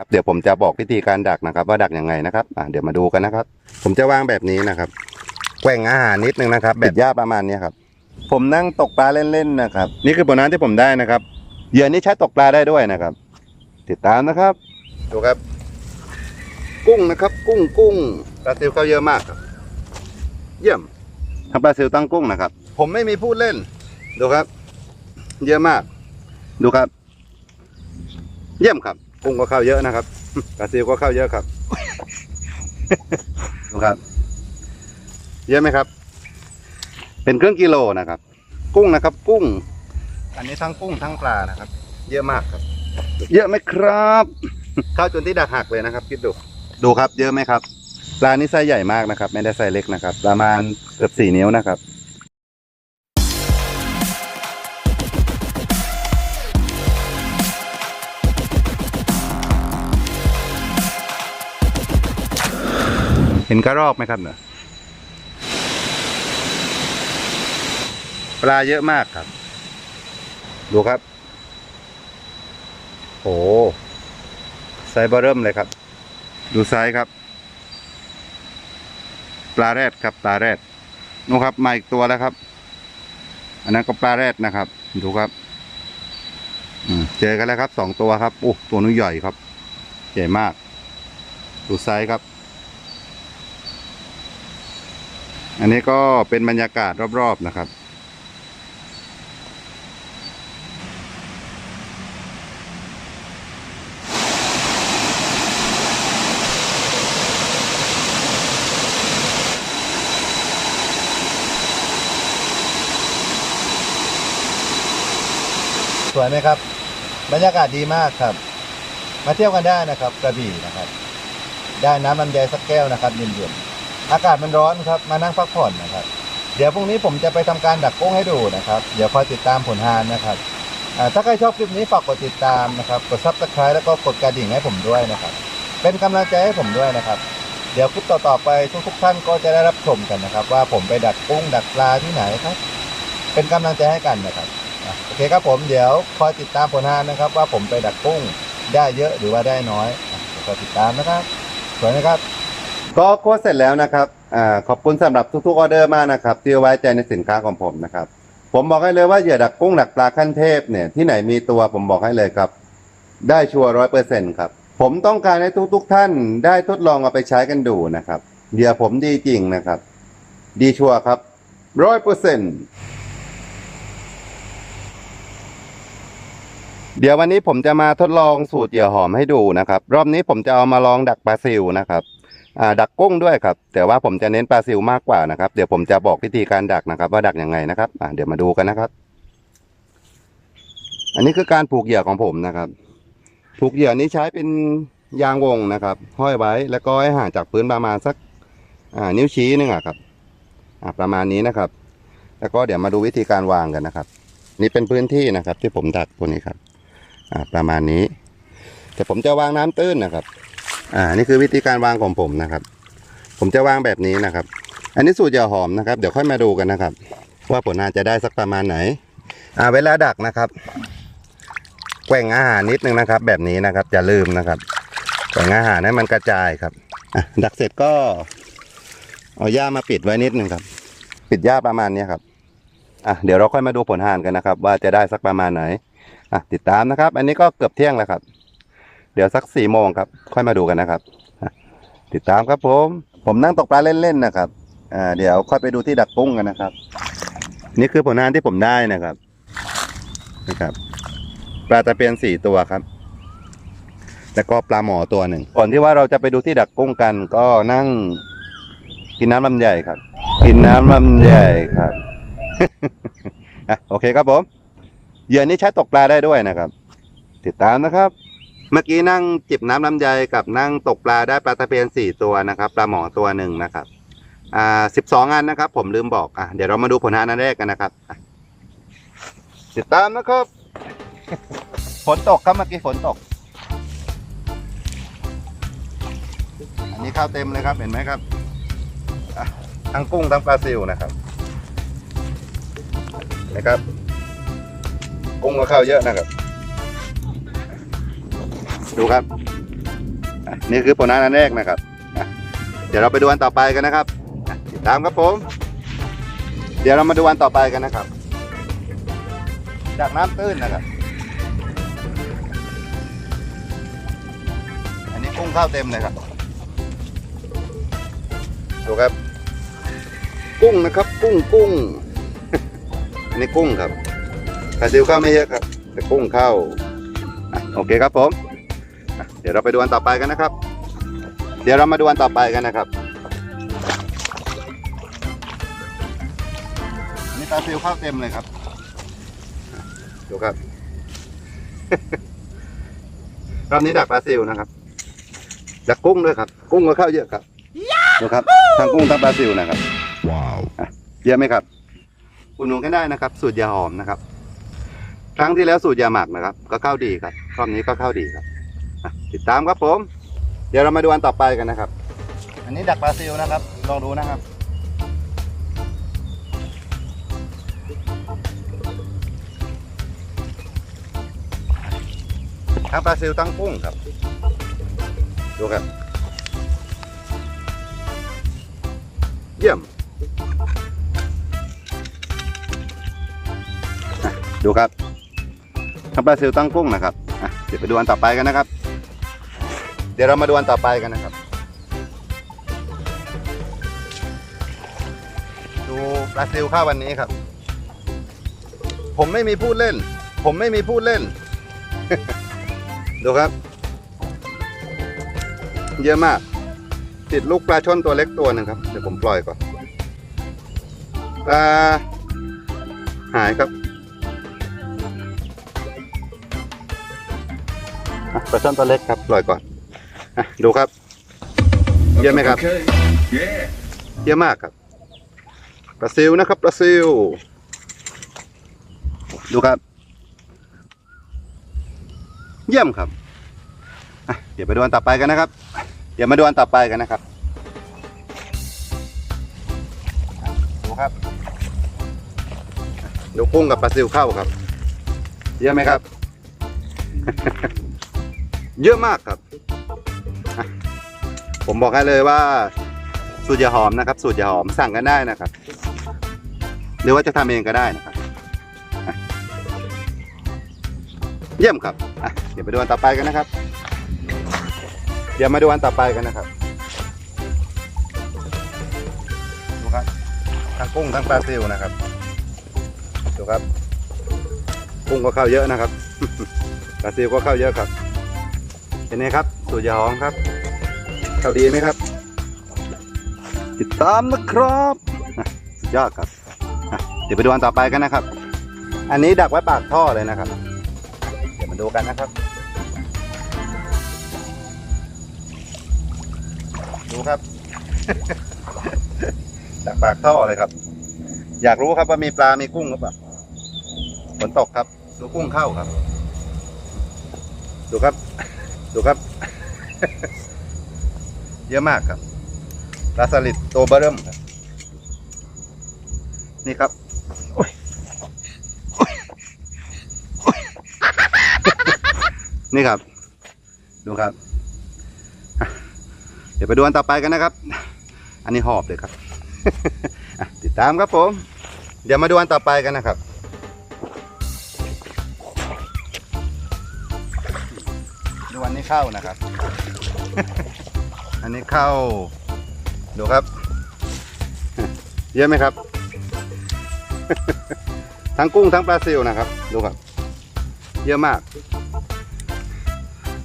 ครับเดี๋ยวผมจะบอกวิธีการดักนะครับ ว่าดักยังไงนะครับอะเดี๋ยวมาดูกันนะครับ ผมจะวางแบบนี้นะครับแกว่งอาหารนิดนึงนะครับ แบบหญ้าประมาณนี้ครับ ผมนั่งตกปลาเล่นๆนะครับ นี่คือผลงานที่ผมได้นะครับเหยื่อนี้ใช้ตกปลาได้ด้วยนะครับ ติดตามนะครับดูครับ กุ้งนะครับ กุ้งกุ้งปลาซิลเขาเยอะมากครับ เยี่ยมทำปลาซิลตั้งกุ้งนะครับ ผมไม่มีพูดเล่น ดูครับ เยอะมาก ดูครับ เยี่ยมครับ กุ้งก็เข้าเยอะนะครับปลาซิลก็เข้าเยอะครับดูครับ เยอะไหมครับ เป็นเครื่องกิโลนะครับ กุ้งนะครับ กุ้ง อันนี้ทั้งกุ้งทั้งปลานะครับ เยอะมากครับ เยอะไหมครับเข้าจนที่ดักหักเลยนะครับคิดดูดูครับ เยอะไหมครับปลานี่ไซส์ใหญ่มากนะครับ ไม่ได้ไซส์เล็กนะครับ ประมาณเกือบสี่นิ้วนะครับ เห็นกระรอกไหมครับเนี่ยปลาเยอะมากครับ ดูครับโอ้ไซส์เบอร์เริ่มเลยครับ ดูไซส์ครับ ปลาแรดครับ ปลาแรดนู่นครับมาอีกตัวแล้วครับ อันนั้นก็ปลาแรดนะครับ ดูครับเจอกันแล้วครับสองตัวครับโอ้ตัวนู้ใหญ่ครับ ใหญ่มาก ดูไซส์ครับ อันนี้ก็เป็นบรรยากาศรอบๆนะครับ สวยไหมครับ บรรยากาศดีมากครับ มาเที่ยวกันได้นะครับ กระบี่นะครับ ได้น้ำลำไยสักแก้วนะครับเย็นๆ อากาศมันร้อนครับ มานั่งพักผ่อนนะครับ เดี๋ยวพรุ่งนี้ผมจะไปทำการดักกุ้งให้ดูนะครับ เดี๋ยวคอยติดตามผลงานนะครับถ้าใครชอบคลิปนี้ฝากกดติดตามนะครับ กดซับสไครต์แล้วก็กดกระดิ่งให้ผมด้วยนะครับ เป็นกำลังใจให้ผมด้วยนะครับ เดี๋ยวคลิปต่อๆไปทุกๆท่านก็จะได้รับชมกันนะครับ ว่าผมไปดักกุ้งดักปลาที่ไหนครับ เป็นกำลังใจให้กันนะครับโอเคครับผมเดี๋ยวคอยติดตามผลงานนะครับ ว่าผมไปดักกุ้งได้เยอะหรือว่าได้น้อยคอยติดตามนะครับสวยนะครับ ก็โค้ดเสร็จแล้วนะครับอ่าขอบคุณสำหรับทุกๆออเดอร์มากนะครับที่ไว้ใจในสินค้าของผมนะครับ ผมบอกให้เลยว่าเหยื่อดักกุ้งดักปลาขั้นเทพเนี่ยที่ไหนมีตัวผมบอกให้เลยครับ ได้ชัวร้อยเปอร์เซ็นครับผมต้องการให้ทุกๆท่านได้ทดลองเอาไปใช้กันดูนะครับเหยื่อผมดีจริงนะครับ ดีชัวร์ครับร้อยเปอร์เซ็นเดี๋ยววันนี้ผมจะมาทดลองสูตรเหยื่อหอมให้ดูนะครับ รอบนี้ผมจะเอามาลองดักปลาซิวนะครับ ดักกุ้งด้วยครับ แต่ว่าผมจะเน้นปลาซิวมากกว่านะครับ เดี๋ยวผมจะบอกวิธีการดักนะครับ ว่าดักยังไงนะครับเดี๋ยวมาดูกันนะครับ อันนี้คือการผูกเหยื่อของผมนะครับ ผูกเหยื่อนี้ใช้เป็นยางวงนะครับ ห้อยไว้แล้วก็ให้ห่างจากพื้นประมาณสักอ่านิ้วชี้นึงอะครับอ่าประมาณนี้นะครับ แล้วก็เดี๋ยวมาดูวิธีการวางกันนะครับ นี่เป็นพื้นที่นะครับ ที่ผมดักตัวนี้ครับอ่าประมาณนี้ แต่ผมจะวางน้ำตื้นนะครับ อ่านี่คือวิธีการวางของผมนะครับ ผมจะวางแบบนี้นะครับ อันนี้สูตรยื่อหอมนะครับ เดี๋ยวค่อยมาดูกันนะครับ ว่าผลงานจะได้สักประมาณไหน อ่าเวลาดักนะครับแกว่งอาหารนิดนึงนะครับ แบบนี้นะครับอย่าลืมนะครับแกว่งอาหารให้มันกระจายครับอะดักเสร็จก็เอาหญ้ามาปิดไว้นิดนึงครับ ปิดหญ้าประมาณนี้ครับอะเดี๋ยวเราค่อยมาดูผลงานกันนะครับ ว่าจะได้สักประมาณไหนอะติดตามนะครับ อันนี้ก็เกือบเที่ยงแล้วครับ เดี๋ยวสักสี่โมงครับ ค่อยมาดูกันนะครับ ติดตามครับผม ผมนั่งตกปลาเล่นๆนะครับอ่าเดี๋ยวค่อยไปดูที่ดักกุ้งกันนะครับ นี่คือผลงานที่ผมได้นะครับนะครับ ปลาตะเพียนสี่ตัวครับแล้วก็ปลาหมอตัวหนึ่งก่อนที่ว่าเราจะไปดูที่ดักกุ้งกัน ก็นั่ง กินน้ำลำไยครับ กินน้ำลำไยครับอะโอเคครับผมเหยื่อนี้ใช้ตกปลาได้ด้วยนะครับ ติดตามนะครับ เมื่อกี้นั่งจิบน้ำลำไยกับนั่งตกปลาได้ปลาตะเพียนสี่ตัวนะครับปลาหมอตัวหนึ่งนะครับ อ่าสิบสองอันนะครับ ผมลืมบอกอะเดี๋ยวเรามาดูผลงานอันแรกกันนะครับอะติดตามนะครับฝนตกครับเมื่อกี้ฝนตก อันนี้ข้าวเต็มเลยครับเห็นไหมครับอะทั้งกุ้งทั้งปลาซิวนะครับนะครับ กุ้งก็เข้าเยอะนะครับ ดูครับนี่คือผลงานอันแรกนะครับ เดี๋ยวเราไปดูอันต่อไปกันนะครับติดตามครับผม เดี๋ยวเรามาดูอันต่อไปกันนะครับ จากน้ำตื้นนะครับ อันนี้กุ้งข้าวเต็มเลยครับ ดูครับ กุ้งนะครับ กุ้งกุ้งอันนี้กุ้งครับปลาซิวข้าวไม่เยอะครับแต่กุ้งข้าอะโอเคครับผม เดี๋ยวเราไปดูอันต่อไปกันนะครับ เดี๋ยวเรามาดูอันต่อไปกันนะครับอันนี้ปลาซิวข้าวเต็มเลยครับอะดูครับรอบนี้ดักปลาซิวนะครับดักกุ้งด้วยครับ กุ้งก็เข้าเยอะครับดูครับทั้งกุ้งทั้งปลาซิวนะครับว้าวเยอะไหมครับอุดหนุนกันได้นะครับ สูตรยาหอมนะครับ ครั้งที่แล้วสูตรยาหมักนะครับ ก็เข้าดีครับรอบนี้ก็เข้าดีครับ อะติดตามครับผม เดี๋ยวเรามาดูอันต่อไปกันนะครับ อันนี้ดักปลาซิลนะครับ ลองดูนะครับ ทั้งปลาซิลทั้งกุ้งครับ ดูครับ เยี่ยม ดูครับทำปลาซิลตั้งกุ้งนะครับอะเดี๋ยวไปดูอันต่อไปกันนะครับ ดี๋ยวเรามาดูอันต่อไปกันนะครับ ดูปลาซิลข้าววันนี้ครับ ผมไม่มีพูดเล่น ผมไม่มีพูดเล่น ดูครับ เยอะมาก ติดลูกปลาช่อนตัวเล็กตัวหนึ่งครับ เดี๋ยวผมปล่อยก่อนปลาหายครับปลาช่อนตัวเล็กครับปล่อยก่อน อะดูครับ เยอะไหมครับ Okay. Yeah. เยอะมากครับปลาซิลนะครับปลาซิลดูครับ เยี่ยมครับอะเดี๋ยวไปดูอันต่อไปกันนะครับ เดี๋ยวมาดูอันต่อไปกันนะครับอะดูครับอะดูกุ้งกับปลาซิลเข้าครับ เยอะไหมครับ เยอะมากครับอะ ผมบอกให้เลยว่า สูตรยาหอมนะครับ สูตรยาหอมสั่งกันได้นะครับ หรือว่าจะทำเองก็ได้นะครับ เยี่ยมครับเดี๋ยวไปดูอันต่อไปกันนะครับ เดี๋ยวมาดูอันต่อไปกันนะครับดูครับทั้งกุ้งทั้งปลาซิวนะครับดูครับกุ้งก็เข้าเยอะนะครับปลาซิวก็เข้าเยอะครับเป็นไงครับ สูตรยาหอมครับ ข้าดีไหมครับ ติดตามนะครับสุดยอดครับเดี๋ยวไปดูอันต่อไปกันนะครับ อันนี้ดักไว้ปากท่อเลยนะครับ เดี๋ยวมาดูกันนะครับ ดูครับ ดักปากท่อเลยครับ อยากรู้ครับว่ามีปลา มีกุ้งหรือเปล่าฝนตกครับ ดูกุ้งเข้าครับ ดูครับ ดูครับ เยอะมากครับปลาสลิดตัวเบอร์เริ่มครับ นี่ครับนี่ครับ ดูครับ เดี๋ยวไปดูอันต่อไปกันนะครับ อันนี้หอบเลยครับติดตามครับผม เดี๋ยวมาดูอันต่อไปกันนะครับ ดูอันนี้เข้านะครับ อันนี้เข้า ดูครับ เยอะไหมครับ ทั้งกุ้งทั้งปลาซิวนะครับ ดูครับ เยอะมาก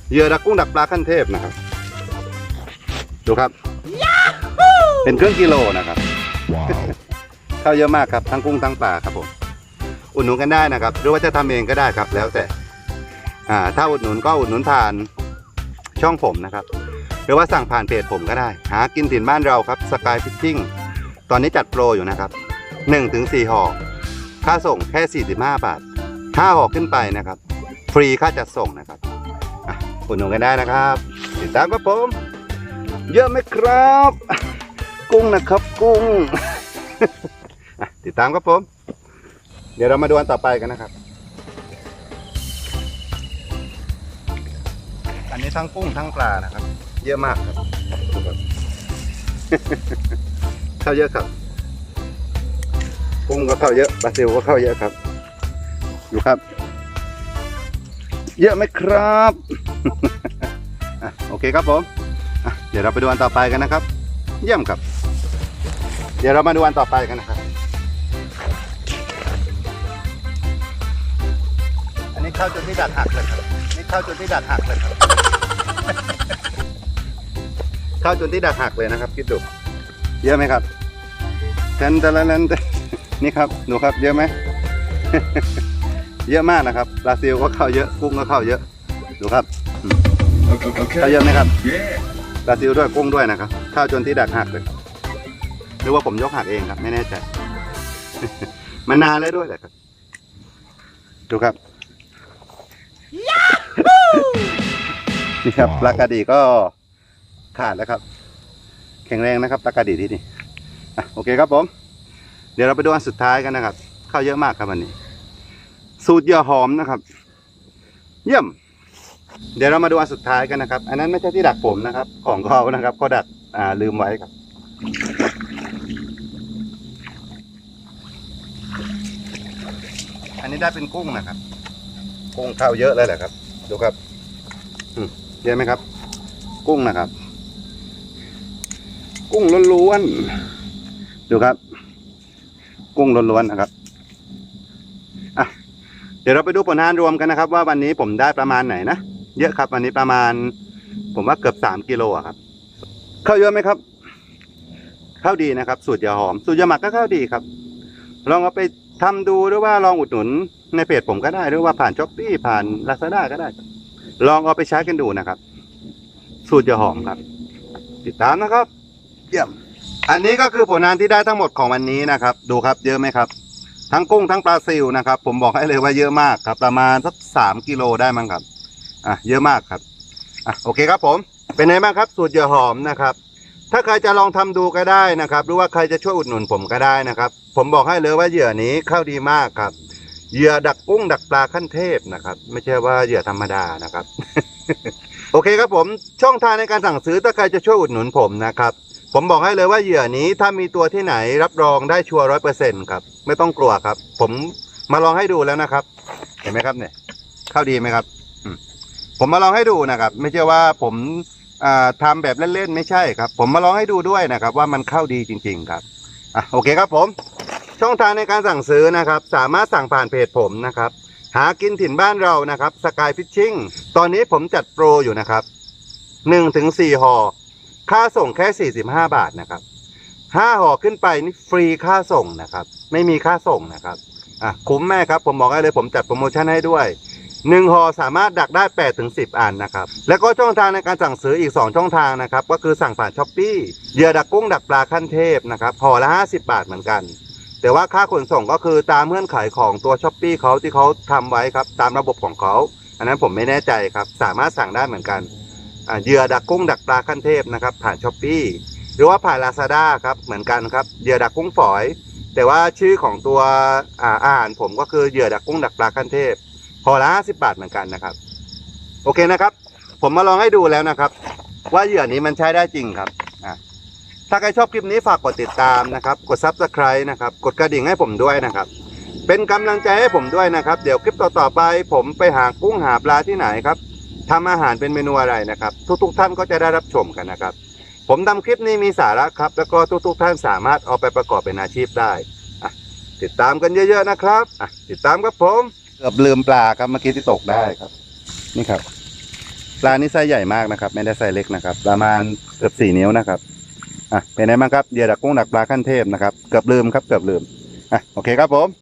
เหยื่อดักกุ้งดักปลาขั้นเทพนะครับ ดูครับ เป็นครึ่งกิโลนะครับ Wow. เข้าเยอะมากครับ ทั้งกุ้งทั้งปลาครับผม อุดหนุนกันได้นะครับ หรือว่าจะทำเองก็ได้ครับ แล้วแต่ อ่า ถ้าอุดหนุนก็อุดหนุนผ่านช่องผมนะครับ หรือว่าสั่งผ่านเพจผมก็ได้ หากินถิ่นบ้านเราครับสกายฟิชชิ่งตอนนี้จัดโปรอยู่นะครับ1ถึง4ห่อค่าส่งแค่ 45 บาท5ห่อขึ้นไปนะครับ ฟรีค่าจัดส่งนะครับอุดหนุนกันได้นะครับ ติดตามครับผม เยอะไหมครับ กุ้งนะครับกุ้ง ติดตามครับผม เดี๋ยวเรามาดูอันต่อไปกันนะครับ อันนี้ทั้งกุ้งทั้งปลานะครับ เยอะมากครับเข้าเยอะครับกุ้งก็เข้าเยอะปลาซิวก็เข้าเยอะครับ ดูครับ เยอะไหมครับโอเคครับผมเดี๋ยวเราไปดูอันต่อไปกันนะครับ เยี่ยมครับ เดี๋ยวเรามาดูอันต่อไปกันนะครับ อันนี้เข้าจนที่ดัดหักเลยครับนี่เข้าจนที่ดัดหักเลยครับ เข้าจนที่ดัดหักเลยนะครับคิดดูเยอะไหมครับแทนแต่ละนั้นนี่ครับดูครับเยอะไหม เยอะมากนะครับบราซิลก็เข้าเยอะกุ้งก็เข้าเยอะดูครับเข้าเยอะไหมครับบราซิลด้วยกุ้งด้วยนะครับเข้าจนที่ดัดหักเลยครับหรือว่าผมยกหักเองครับ ไม่แน่ใจมันนานแล้วด้วยแหละครับ ดูครับนี่ครับปลากระดีก็ ขาดแล้วครับ แข็งแรงนะครับปลากระดีที่นี่โอเคครับผม เดี๋ยวเราไปดูอันสุดท้ายกันนะครับเข้าเยอะมากครับวันนี้ สูตรเยื่อหอมนะครับ เยี่ยม เดี๋ยวเรามาดูอันสุดท้ายกันนะครับ อันนั้นไม่ใช่ที่ดักผมนะครับ ของเขานะครับเขาดักอ่าลืมไว้ครับอันนี้ได้เป็นกุ้งนะครับ กุ้งเข้าเยอะเลยแหละครับ ดูครับเยอะไหมครับ กุ้งนะครับ กุ้งล้วนๆดูครับ กุ้งล้วนๆนะครับอะเดี๋ยวเราไปดูผลงานรวมกันนะครับ ว่าวันนี้ผมได้ประมาณไหนนะเยอะครับ วันนี้ประมาณ ผมว่าเกือบสามกิโลอะครับเข้าเยอะไหมครับเข้าดีนะครับ สูตรยาหอม สูตรยาหมักก็เข้าดีครับ ลองเอาไปทำดูหรือว่าลองอุดหนุนในเพจผมก็ได้หรือว่าผ่านช้อปปี้ผ่านลาซาด้าก็ได้ ลองเอาไปใช้กันดูนะครับ สูตรยาหอมครับ ติดตามนะครับ ยี่ยม อันนี้ก็คือผลงานที่ได้ทั้งหมดของวันนี้นะครับ ดูครับเยอะไหมครับ ทั้งกุ้งทั้งปลาซิวนะครับ ผมบอกให้เลยว่าเยอะมากครับ ประมาณสักสามกิโลได้มั้งครับ อะเยอะมากครับ อะโอเคครับผม เป็นไงบ้างครับ สูตรเหยื่อหอมนะครับ ถ้าใครจะลองทำดูก็ได้นะครับ หรือว่าใครจะช่วยอุดหนุนผมก็ได้นะครับ ผมบอกให้เลยว่าเหยื่อนี้เข้าดีมากครับ เหยื่อดักกุ้งดักปลาขั้นเทพนะครับ ไม่ใช่ว่าเหยื่อธรรมดานะครับโอเคครับผม ช่องทางในการสั่งซื้อถ้าใครจะช่วยอุดหนุนผมนะครับ ผมบอกให้เลยว่าเหยื่อนี้ถ้ามีตัวที่ไหนรับรองได้ชัวร์ร้อยเปอร์เซ็นต์ครับ ไม่ต้องกลัวครับ ผมมาลองให้ดูแล้วนะครับ เห็นไหมครับเนี่ย เข้าดีไหมครับผมมาลองให้ดูนะครับ ไม่ใช่ว่าผมอ่าทำแบบเล่นๆไม่ใช่ครับ ผมมาลองให้ดูด้วยนะครับ ว่ามันเข้าดีจริง ๆ ครับอะโอเคครับผม ช่องทางในการสั่งซื้อนะครับ สามารถสั่งผ่านเพจผมนะครับ หากินถิ่นบ้านเรานะครับสกายฟิชชิ่งตอนนี้ผมจัดโปรอยู่นะครับหนึ่งถึงสี่ห่อ ค่าส่งแค่ 45 บาทนะครับห้าห่อขึ้นไปนี่ฟรีค่าส่งนะครับ ไม่มีค่าส่งนะครับอะคุ้มแม่ครับผมบอกให้เลยผมจัดโปรโมชั่นให้ด้วยหนึ่งห่อสามารถดักได้8ถึง10อันนะครับ แล้วก็ช่องทางในการสั่งซื้ออีก 2 ช่องทางนะครับ ก็คือสั่งผ่านช้อปปี้เหยื่อดักกุ้งดักปลาขั้นเทพนะครับห่อละ 50 บาทเหมือนกัน แต่ว่าค่าขนส่งก็คือตามเงื่อนไขของตัวช้อปปี้เขาที่เขาทำไว้ครับ ตามระบบของเขา อันนั้นผมไม่แน่ใจครับ สามารถสั่งได้เหมือนกัน เหยื่อดักกุ้งดักปลาขั้นเทพนะครับ ผ่านช้อปปี้หรือว่าผ่านลาซาด้าครับเหมือนกันครับเหยื่อดักกุ้งฝอย แต่ว่าชื่อของตัวอาหารผมก็คือเหยื่อดักกุ้งดักปลาขั้นเทพพอละห้าสิบบาทเหมือนกันนะครับ โอเคนะครับ ผมมาลองให้ดูแล้วนะครับ ว่าเหยื่อนี้มันใช้ได้จริงครับถ้าใครชอบคลิปนี้ฝากกดติดตามนะครับ กดซับสไคร b e นะครับ กดกระดิ่งให้ผมด้วยนะครับ เป็นกำลังใจให้ผมด้วยนะครับ เดี๋ยวคลิปต่อๆไป ผมไปหากุ้งหาปลาที่ไหนครับ ทำอาหารเป็นเมนูอะไรนะครับ ทุกๆ ท่านก็จะได้รับชมกันนะครับ ผมทำคลิปนี้มีสาระครับ แล้วก็ทุกๆ ท่านสามารถเอาไปประกอบเป็นอาชีพได้ติดตามกันเยอะๆนะครับติดตามครับผมเกือบลืมปลาครับเมื่อกี้ที่ตกได้ครับ นี่ครับ ปลานี่ไซส์ใหญ่มากนะครับ ไม่ได้ไซส์เล็กนะครับ ประมาณเกือบสี่นิ้วนะครับอะเป็นไงบ้างครับเดียดักกุ้งดักปลาขั้นเทพนะครับ เกือบลืมครับเกือบลืมอะโอเคครับผม